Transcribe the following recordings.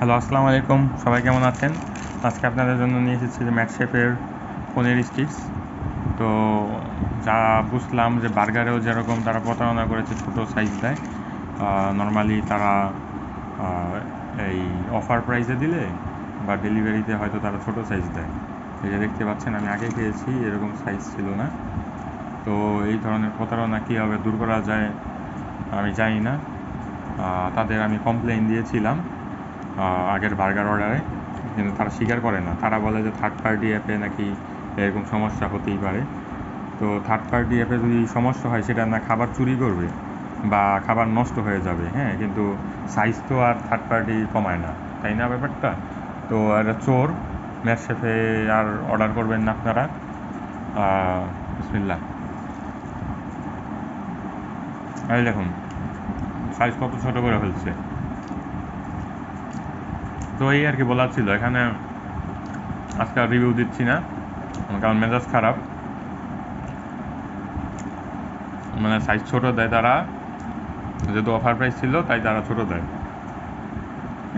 Hello, আসসালামু আলাইকুম। সবাই কেমন আছেন? আজকে আপনাদের জন্য নিয়ে এসেছি যে ম্যাট শেফের পনির স্টিক্স। তো যা বুঝলাম যে বার্গারেও যেরকম তারা প্রতারণা করেছে ছোটো সাইজ দেয় নর্মালি তারা এই অফার প্রাইসে দিলে বা ডেলিভারিতে হয়তো তারা ছোটো সাইজ দেয়। এই যে দেখতে পাচ্ছেন, আমি আগে খেয়েছি, এরকম সাইজ ছিল না। তো এই ধরনের প্রতারণা কীভাবে দূর করা যায়, আমি জানি না। তাদের আমি কমপ্লেন দিয়েছিলাম। আগের বার্গার অর্ডারে কিন্তু তারা স্বীকার করে না। তারা বলে যে থার্ড পার্টি অ্যাপে নাকি এরকম সমস্যা হতেই পারে। তো থার্ড পার্টি অ্যাপে যদি সমস্যা হয় সেটা না খাবার চুরি করবে বা খাবার নষ্ট হয়ে যাবে হ্যাঁ? কিন্তু সাইজ তো আর থার্ড পার্টি কমায় না তাই না ব্যাপারটা? তো এটা চোর ম্যাচ শেফে আর অর্ডার করবেন না আপনারা। আহ, বিসমিল্লাহ। এই দেখুন সাইজ কত ছোটো করে ফেলছে। তো এই আর কি বলার ছিল, এখানে আজকে রিভিউ দিচ্ছি না কারণ মেজাজ খারাপ। মানে সাইজ ছোট দেয় তারা, যেহেতু অফার প্রাইস ছিল, তাই তারা ছোট দেয়।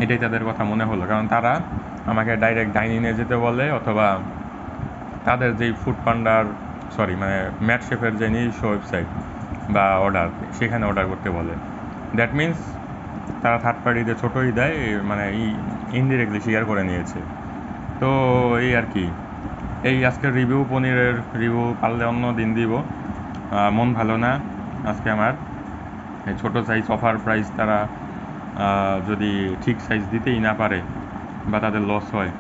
এটাই তাদের কথা মনে হলো, কারণ তারা আমাকে ডাইরেক্ট ডাইনিংয়ে যেতে বলে, অথবা তাদের যেই ফুড পান্ডার সরি মানে ম্যাট শেফের যে নিজস্ব ওয়েবসাইট বা অর্ডার সেখানে অর্ডার করতে বলে। দ্যাট মিন্স তারা থার্ড পার্টিতে ছোটোই দেয় মানে ই ইনডিরেক্টলি শেয়ার করে নিয়েছে। তো এই আর কি। এই আজকের রিভিউ পনিরের রিভিউ পারলে অন্য দিন দিব। মন ভালো না আজকে আমার। এই ছোটো সাইজ অফার প্রাইস তারা যদি ঠিক সাইজ দিতেই না পারে বা তাদের লস হয়,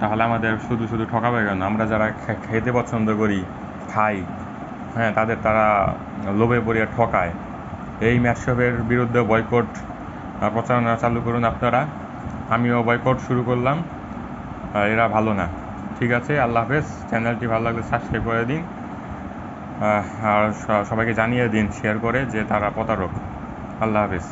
তাহলে আমাদের শুধু শুধু ঠকাবে কেন? আমরা যারা খেতে পছন্দ করি, খাই হ্যাঁ তাদের তারা লোভে পড়িয়ে ঠকায়। এই ম্যাটশপের বিরুদ্ধে বয়কট প্রচারণা চালু করুন আপনারা। আমিও বয়কট শুরু করলাম। এরা ভালো না। ঠিক আছে, আল্লাহ হাফেজ। চ্যানেলটি ভালো লাগলে সাবস্ক্রাইব করে দিন। আর সবাইকে জানিয়ে দিন শেয়ার করে যে তারা প্রতারক। আল্লাহ হাফেজ।